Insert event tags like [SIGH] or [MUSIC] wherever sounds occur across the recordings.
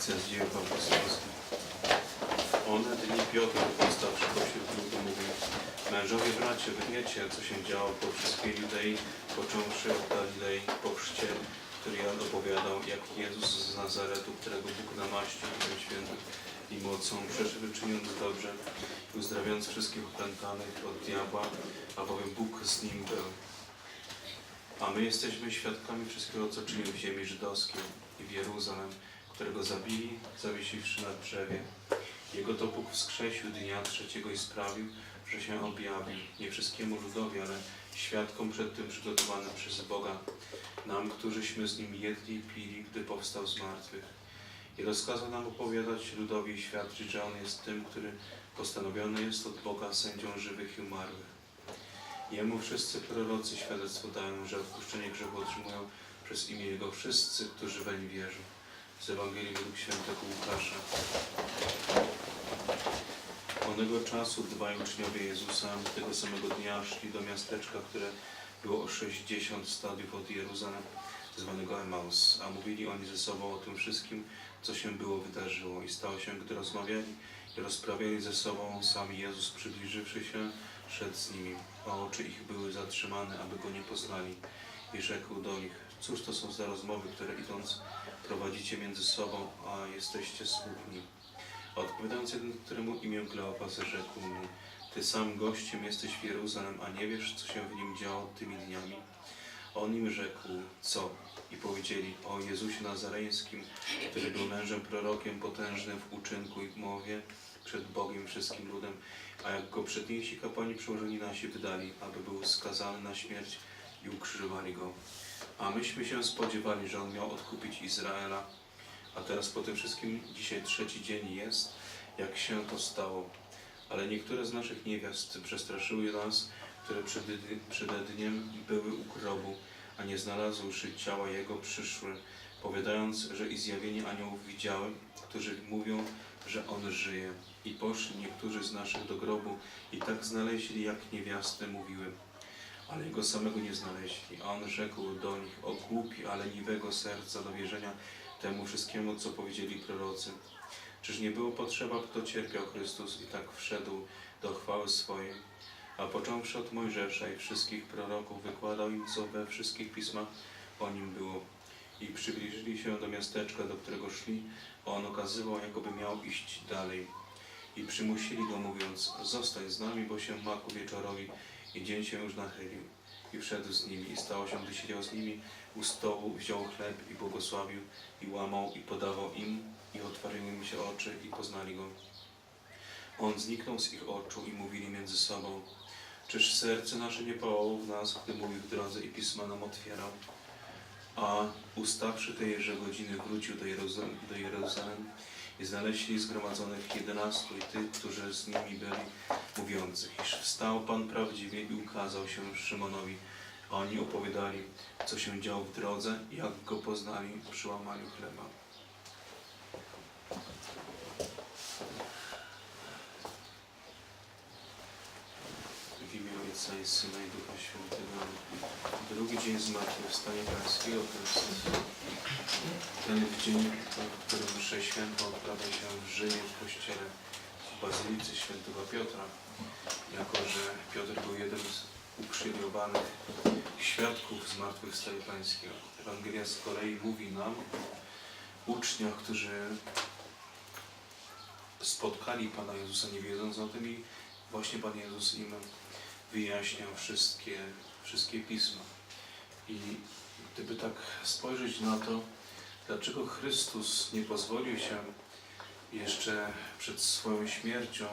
Dzieł apostolskich. One dni Piotr postawszy pośród ludu mówił Mężowie bracie, wy wiecie, co się działo po wszystkiej Judei, począwszy od Galilei, po chrzcie, który Jan opowiadał, jak Jezus z Nazaretu, którego Bóg namaścił Duchem Świętym i mocą, przeszedł czyniąc dobrze i uzdrawiając wszystkich opętanych od diabła, a bowiem Bóg z nim był. A my jesteśmy świadkami wszystkiego, co czynił w ziemi żydowskiej i w Jeruzalem, którego zabili, zawiesiwszy na drzewie. Jego to Bóg wskrzesił dnia trzeciego i sprawił, że się objawił nie wszystkiemu ludowi, ale świadkom przed tym przygotowanym przez Boga, nam, którzyśmy z nim jedli i pili, gdy powstał z martwych. I rozkazał nam opowiadać ludowi i świadczyć, że On jest tym, który postanowiony jest od Boga sędzią żywych i umarłych. Jemu wszyscy prorocy świadectwo dają, że odpuszczenie grzechu otrzymują przez imię Jego wszyscy, którzy weń wierzą. Z Ewangelii według świętego Łukasza. Onego czasu dwaj uczniowie Jezusa tego samego dnia szli do miasteczka, które było o 60 stadiów od Jeruzalem, zwanego Emaus, a mówili oni ze sobą o tym wszystkim, co się było wydarzyło. I stało się, gdy rozmawiali i rozprawiali ze sobą, sami Jezus przybliżywszy się, szedł z nimi, a oczy ich były zatrzymane, aby go nie poznali. I rzekł do nich, cóż to są za rozmowy, które idąc prowadzicie między sobą, a jesteście słuchni. Odpowiadając jeden, któremu imię Kleopas, rzekł mu, Ty sam gościem jesteś w Jeruzalem, a nie wiesz, co się w nim działo tymi dniami. On im rzekł, co? I powiedzieli o Jezusie Nazareńskim, który był mężem prorokiem, potężnym w uczynku i w mowie przed Bogiem wszystkim ludem, a jak go przedniejsi kapłani przełożeni nasi wydali, aby był skazany na śmierć i ukrzyżowali go. A myśmy się spodziewali, że on miał odkupić Izraela, a teraz po tym wszystkim dzisiaj trzeci dzień jest, jak się to stało. Ale niektóre z naszych niewiast przestraszyły nas, które przed, przed dniem były u grobu, a nie znalazłszy ciała jego, przyszły, powiadając, że i zjawienie aniołów widziały, którzy mówią, że on żyje. I poszli niektórzy z naszych do grobu i tak znaleźli, jak niewiasty mówiły. Ale jego samego nie znaleźli. A on rzekł do nich, o głupi, ale leniwego serca do wierzenia temu wszystkiemu, co powiedzieli prorocy. Czyż nie było potrzeba, by to cierpiał Chrystus i tak wszedł do chwały swojej? A począwszy od Mojżesza i wszystkich proroków, wykładał im, co we wszystkich pismach o nim było. I przybliżyli się do miasteczka, do którego szli, a on okazywał, jakoby miał iść dalej. I przymusili go, mówiąc, zostań z nami, bo się ma ku wieczorowi i dzień się już nachylił. I wszedł z nimi i stało się, gdy siedział z nimi u stołu, wziął chleb i błogosławił i łamał i podawał im i otwarły im się oczy i poznali go. On zniknął z ich oczu i mówili między sobą, czyż serce nasze nie pałało w nas, gdy mówił w drodze i pisma nam otwierał? A ustawszy tejże godziny wrócił do Jeruzalem, do Jeruzalem i znaleźli zgromadzonych jedenastu i tych, którzy z nimi byli, mówiących, iż wstał Pan prawdziwie i ukazał się Szymonowi, oni opowiadali, co się działo w drodze jak go poznali przy łamaniu chleba. W imię Ojca i Syna i Ducha Świętego. Drugi dzień zmartwychwstania Pańskiego jest ten dzień, w którym mszę świętą odprawia się w Rzymie w kościele w Bazylicy Świętego Piotra. Jako, że Piotr był jeden z uprzywilejowanych świadków zmartwychwstania Pańskiego. Ewangelia z kolei mówi nam o uczniach, którzy spotkali Pana Jezusa nie wiedząc o tym i właśnie Pan Jezus im wyjaśniał wszystkie, wszystkie pisma. I gdyby tak spojrzeć na to, dlaczego Chrystus nie pozwolił się jeszcze przed swoją śmiercią,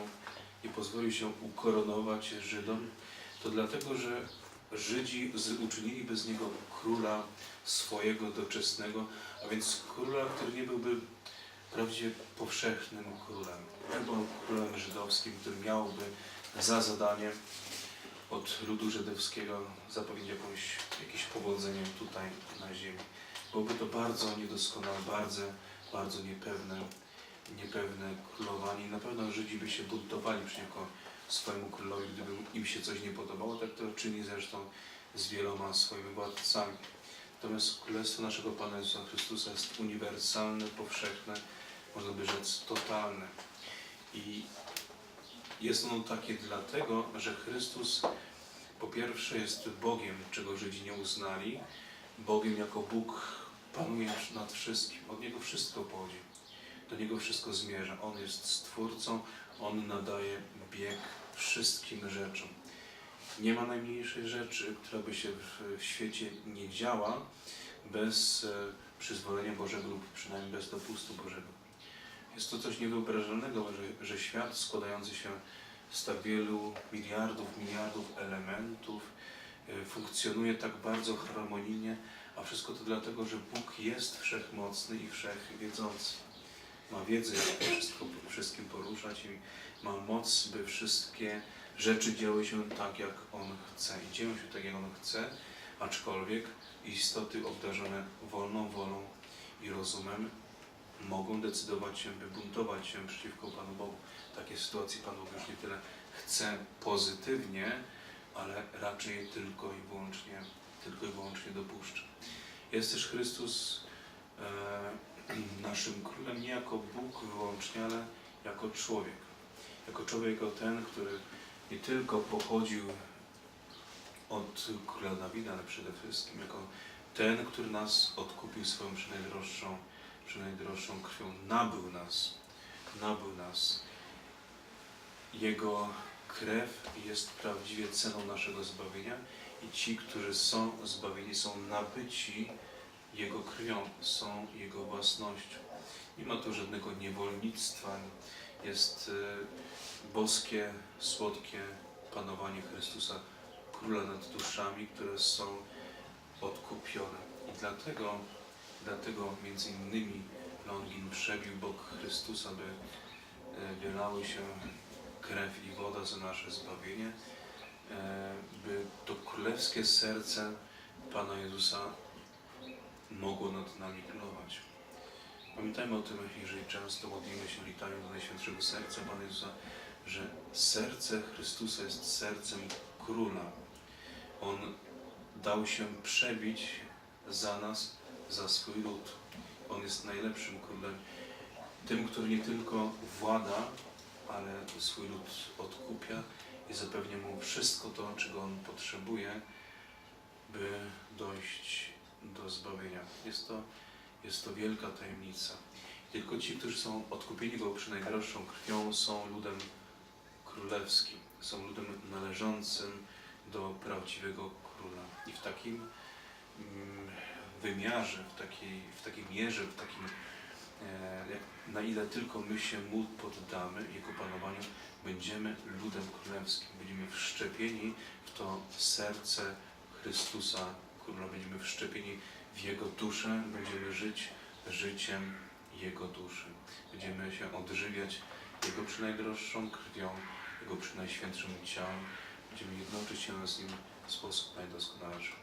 nie pozwolił się ukoronować Żydom, to dlatego, że Żydzi uczyniliby z niego króla swojego doczesnego, a więc króla, który nie byłby wprawdzie powszechnym królem, albo królem żydowskim, który miałby za zadanie od ludu żydowskiego zapewnić jakąś, jakieś powodzenie tutaj na ziemi. Byłoby to bardzo niedoskonałe, bardzo, bardzo niepewne, niepewne królowanie. I Na pewno Żydzi by się buntowali przeciwko swojemu królowi, gdyby im się coś nie podobało, tak to czyni zresztą z wieloma swoimi władcami. Natomiast Królestwo naszego Pana Jezusa Chrystusa jest uniwersalne, powszechne, można by rzec, totalne. I jest ono takie dlatego, że Chrystus po pierwsze jest Bogiem, czego Żydzi nie uznali, Bogiem jako Bóg panuje nad wszystkim, od Niego wszystko pochodzi, do Niego wszystko zmierza. On jest Stwórcą, On nadaje bieg wszystkim rzeczom. Nie ma najmniejszej rzeczy, która by się w, świecie nie działa bez e, przyzwolenia Bożego lub przynajmniej bez dopustu Bożego. Jest to coś niewyobrażalnego, że, że świat składający się z tak wielu miliardów, miliardów elementów e, funkcjonuje tak bardzo harmonijnie, a wszystko to dlatego, że Bóg jest wszechmocny i wszechwiedzący. Ma wiedzę, jak wszystko, wszystkim poruszać i ma moc, by wszystkie rzeczy działy się tak, jak On chce. I dzieją się tak, jak On chce, aczkolwiek istoty obdarzone wolną wolą i rozumem mogą decydować się, by buntować się przeciwko Panu Bogu. Takie sytuacje Pan Bóg już nie tyle chce pozytywnie, ale raczej tylko i wyłącznie, tylko i wyłącznie dopuszcza. Jest też Chrystus e, [CLEARS THROAT] naszym królem nie jako Bóg wyłącznie, ale jako człowiek. Jako człowiek, jako ten, który nie tylko pochodził od króla Dawida, ale przede wszystkim jako ten, który nas odkupił swoją przynajddroższą, przynajddroższą krwią, nabył nas, nabył nas. Jego krew jest prawdziwie ceną naszego zbawienia i ci, którzy są zbawieni, są nabyci Jego krwią, są Jego własnością. Nie ma tu żadnego niewolnictwa, jest e, boskie, słodkie panowanie Chrystusa, Króla nad duszami, które są odkupione. I dlatego, dlatego między innymi Longin przebił bok Chrystusa, by e, wylały się krew i woda za nasze zbawienie, e, by to królewskie serce Pana Jezusa mogło nad nami królować. Pamiętajmy o tym, jeżeli często modlimy się litanią do Najświętszego Serca Pana Jezusa, że serce Chrystusa jest sercem Króla. On dał się przebić za nas, za swój lud. On jest najlepszym królem, tym, który nie tylko włada, ale swój lud odkupia i zapewnia mu wszystko to, czego on potrzebuje, by dojść do zbawienia. Jest to, jest to wielka tajemnica. Tylko ci, którzy są odkupieni go przynajdraższą krwią, są ludem królewskim, są ludem należącym do prawdziwego króla. I w takim mm, wymiarze, w takiej, w takiej mierze, w takim, e, jak, na ile tylko my się mu poddamy, jego panowaniu, będziemy ludem królewskim, będziemy wszczepieni w to serce Chrystusa Króla, będziemy wszczepieni w Jego duszę, będziemy żyć życiem Jego duszy. Będziemy się odżywiać Jego przynajddroższą krwią, Jego przynajświętszym ciałem. Będziemy jednoczyć się z Nim w sposób najdoskonalszy.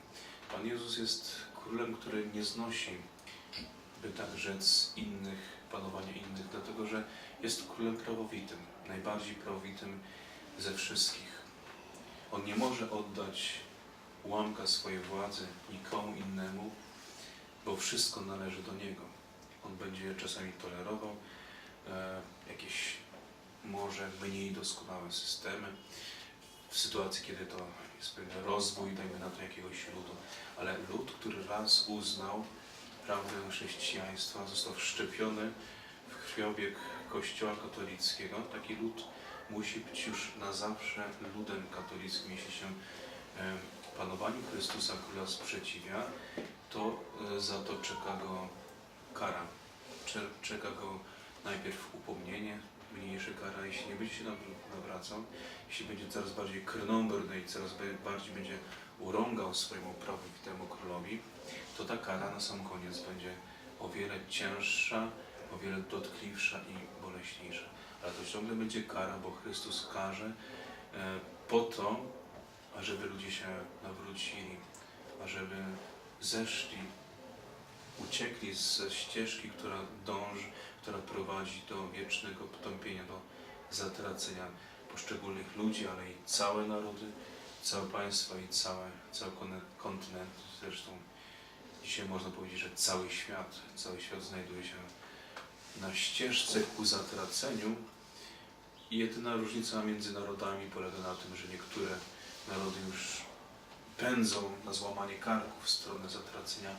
Pan Jezus jest królem, który nie znosi, by tak rzec, innych, panowania innych, dlatego że jest królem prawowitym, najbardziej prawowitym ze wszystkich. On nie może oddać ułamka swojej władzy nikomu innemu, bo wszystko należy do Niego. On będzie czasami tolerował e, jakieś może mniej doskonałe systemy, w sytuacji, kiedy to pewien rozwój, dajmy na to jakiegoś ludu, ale lud, który raz uznał prawdę chrześcijaństwa, został wszczepiony w krwiobieg Kościoła katolickiego, taki lud musi być już na zawsze ludem katolickim, jeśli się panowaniu Chrystusa Króla sprzeciwia, to e, za to czeka go kara. Cze- Czeka go najpierw upomnienie, mniejsza kara, jeśli nie będzie się naw- nawracał, jeśli będzie coraz bardziej krnąbrny i coraz ba- bardziej będzie urągał swojemu prawowitemu królowi, to ta kara na sam koniec będzie o wiele cięższa, o wiele dotkliwsza i boleśniejsza. Ale to ciągle będzie kara, bo Chrystus karze e, po to, ażeby ludzie się nawrócili, ażeby zeszli, uciekli ze ścieżki, która dąży, która prowadzi do wiecznego potąpienia, do zatracenia poszczególnych ludzi, ale i całe narody, całe państwa i całe, cały kon- kontynent. Zresztą dzisiaj można powiedzieć, że cały świat, cały świat znajduje się na ścieżce ku zatraceniu. I jedyna różnica między narodami polega na tym, że niektóre narody już pędzą na złamanie karku w stronę zatracenia,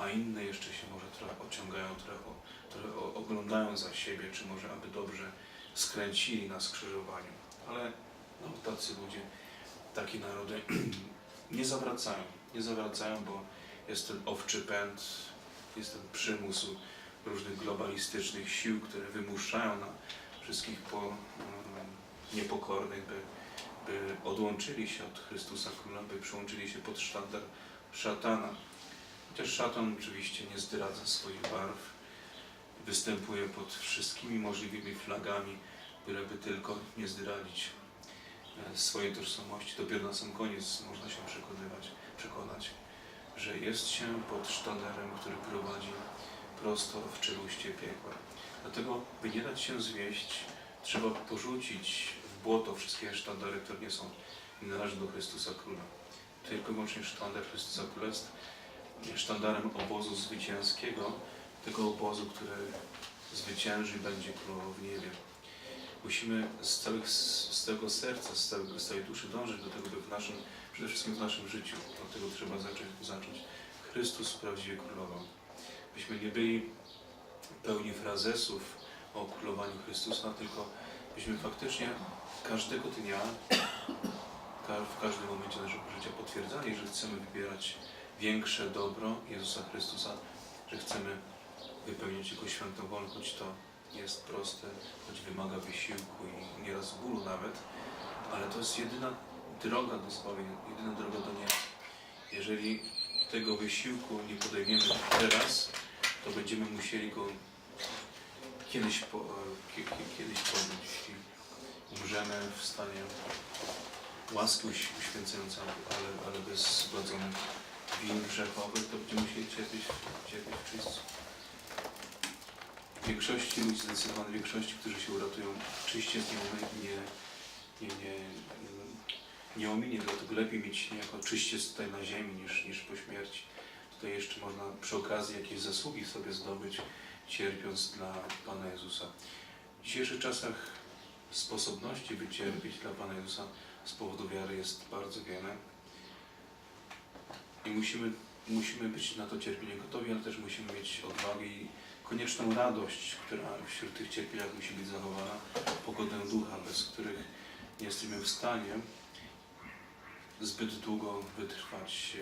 a inne jeszcze się może trochę ociągają, trochę, trochę oglądają za siebie, czy może aby dobrze skręcili na skrzyżowaniu. Ale no, tacy ludzie, takie narody [CLEARS THROAT] nie zawracają, nie zawracają, bo jest ten owczy pęd, jest ten przymus różnych globalistycznych sił, które wymuszają na wszystkich po, mm, niepokornych, by, by odłączyli się od Chrystusa Króla, by przyłączyli się pod sztandar szatana. Chociaż szatan oczywiście nie zdradza swoich barw, występuje pod wszystkimi możliwymi flagami, byleby tylko nie zdradzić e, swojej tożsamości. Dopiero na sam koniec można się przekonywać, przekonać, że jest się pod sztandarem, który prowadzi prosto w czeluście piekła. Dlatego, by nie dać się zwieść, trzeba porzucić w błoto wszystkie sztandary, które nie są, nie należą do Chrystusa Króla. Tylko i wyłącznie sztandar Chrystusa Króla jest sztandarem obozu zwycięskiego, tego obozu, który zwycięży i będzie królował w niebie. Musimy z, całych, z całego serca, z, całego, z całej duszy dążyć do tego, by w naszym, przede wszystkim w naszym życiu, od tego trzeba zacząć, zacząć. Chrystus prawdziwie królował. Byśmy nie byli pełni frazesów o królowaniu Chrystusa, tylko byśmy faktycznie każdego dnia, w każdym momencie naszego życia potwierdzali, że chcemy wybierać większe dobro Jezusa Chrystusa, że chcemy wypełniać Jego świętą wolę, choć to jest proste, choć wymaga wysiłku i nieraz bólu nawet, ale to jest jedyna droga do zbawienia, jedyna droga do nieba. Jeżeli tego wysiłku nie podejmiemy teraz, to będziemy musieli go kiedyś, po, e, kie- kie- kiedyś podjąć. Jeśli umrzemy w stanie łaski uś- uświęcającej, ale, ale bez zgładzonych win grzechowych, to będziemy musieli cierpieć, cierpieć wszyscy. W większości ludzi, zdecydowanej większości, którzy się uratują, czyściec nie, nie, nie, nie, nie ominie, dlatego lepiej mieć niejako czyściec tutaj na ziemi niż, niż po śmierci. Tutaj jeszcze można przy okazji jakieś zasługi sobie zdobyć, cierpiąc dla Pana Jezusa. W dzisiejszych czasach sposobności, by cierpieć dla Pana Jezusa z powodu wiary jest bardzo wiele. I musimy, musimy być na to cierpienie gotowi, ale też musimy mieć odwagę i konieczną radość, która wśród tych cierpieniach musi być zachowana, pogodę ducha, bez których nie jesteśmy w stanie zbyt długo wytrwać,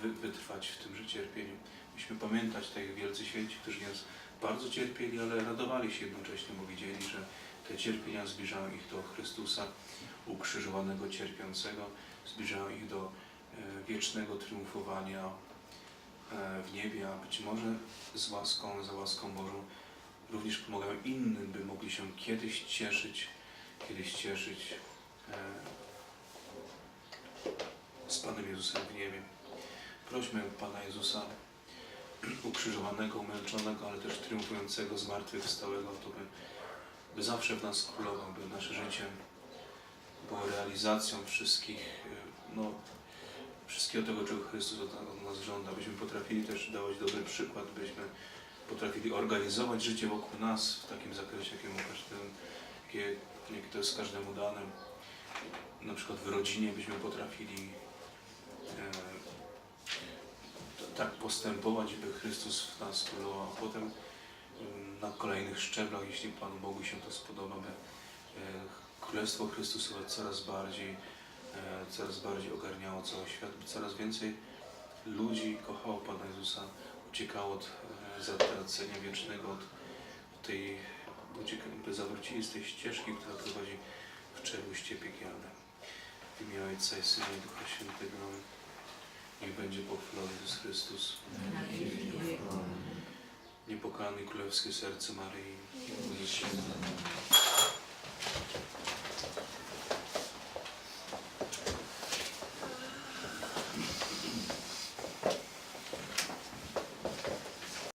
wy, wytrwać w tymże cierpieniu. Musimy pamiętać tych wielcy święci, którzy nas bardzo cierpieli, ale radowali się jednocześnie, bo widzieli, że te cierpienia zbliżają ich do Chrystusa ukrzyżowanego, cierpiącego, zbliżają ich do wiecznego triumfowania e, w niebie, a być może z łaską, za łaską Bożą również pomagają innym, by mogli się kiedyś cieszyć, kiedyś cieszyć e, z Panem Jezusem w niebie. Prośmy Pana Jezusa ukrzyżowanego, umęczonego, ale też triumfującego, zmartwychwstałego, to by, by zawsze w nas królował, by nasze życie było realizacją wszystkich, e, no, wszystkiego tego, czego Chrystus od, nas żąda, byśmy potrafili też dawać dobry przykład, byśmy potrafili organizować życie wokół nas w takim zakresie, jakiemu każdemu, to jest każdemu dane. Na przykład w rodzinie byśmy potrafili e, tak postępować, by Chrystus w nas królował, a potem mm, na kolejnych szczeblach, jeśli Panu Bogu się to spodoba, by e, Królestwo Chrystusowe coraz bardziej, coraz bardziej ogarniało cały świat, by coraz więcej ludzi kochało Pana Jezusa, uciekało od e, zatracenia wiecznego, od, od tej, ucieka, by zawrócili z tej ścieżki, która prowadzi w czeluście piekielne. W imię Ojca i Syna i Ducha Świętego. Niech będzie pochwalony Jezus Chrystus. Niepokalane i królewskie serce Maryi.